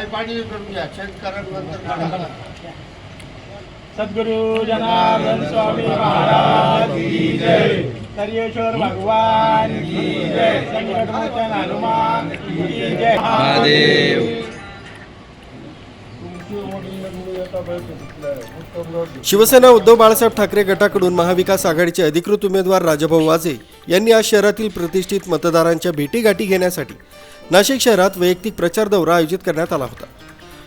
पायी पाणी करून घ्या. शेतकऱ्यांनंतर काढा. सद्गुरु जनार्दन स्वामी महाराज की जय. करियेश्वर भगवान की जय. संकट मोचन हनुमान की जय. महादेव. शिवसेना उद्धव बाळासाहेब ठाकरे गटाकडून महाविकास आघाडीचे अधिकृत उमेदवार राजाभाऊ वाजे यांनी आज शहरातील प्रतिष्ठित मतदारांच्या भेटीगाठी घेण्यासाठी नाशिक शहरात वैयक्तिक प्रचार दौरा आयोजित करण्यात आला होता.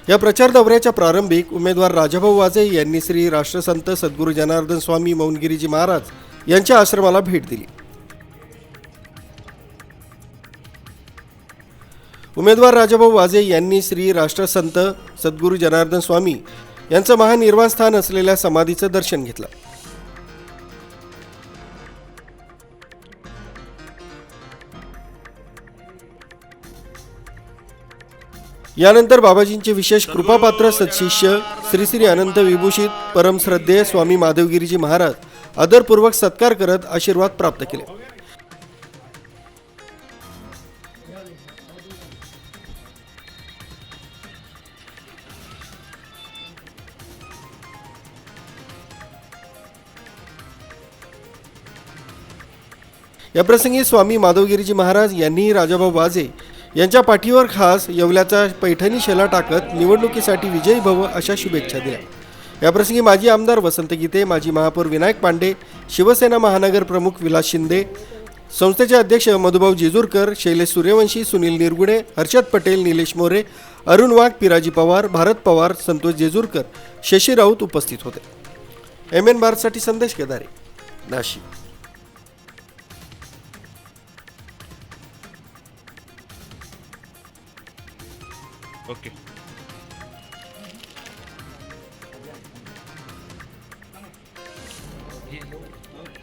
या प्रचार दौऱ्याच्या प्रारंभिक उमेदवार राजाभाऊ वाजे यांनी श्री राष्ट्रसंत सद्गुरू जनार्दन स्वामी मौनगिरीजी महाराज यांच्या आश्रमाला भेट दिली. उमेदवार राजाभाऊ वाजे यांनी श्री राष्ट्रसंत सद्गुरू जनार्दन स्वामी यांचं महानिर्वाण स्थान असलेल्या समाधीचं दर्शन घेतलं. यानंतर बाबाजींचे विशेष कृपापात्र सत्शिष्य श्री श्री अनंत विभूषित परमश्रद्धेय स्वामी माधवगिरीजी महाराज आदरपूर्वक सत्कार करत आशीर्वाद प्राप्त केले. याप्रसंगी स्वामी माधवगिरीजी महाराज यांनी राजाभाऊ वाजे यांच्या पाठीवर खास येवल्याचा पैठणी शेला टाकत निवडणुकीसाठी विजयी भव अशा शुभेच्छा दिल्या. याप्रसंगी माजी आमदार वसंत गीते माजी महापौर विनायक पांडे शिवसेना महानगर प्रमुख विलास शिंदे संस्थेचे अध्यक्ष मधुभाऊ जेजूरकर शैलेश सूर्यवंशी सुनील निरगुडे हर्षद पटेल निलेश मोरे अरुण वाघ पिराजी पवार भारत पवार संतोष जेजूरकर शशी राऊत उपस्थित होते. एम एन भारतसाठी संदेश केदारे नाशिक. Okay Yeah.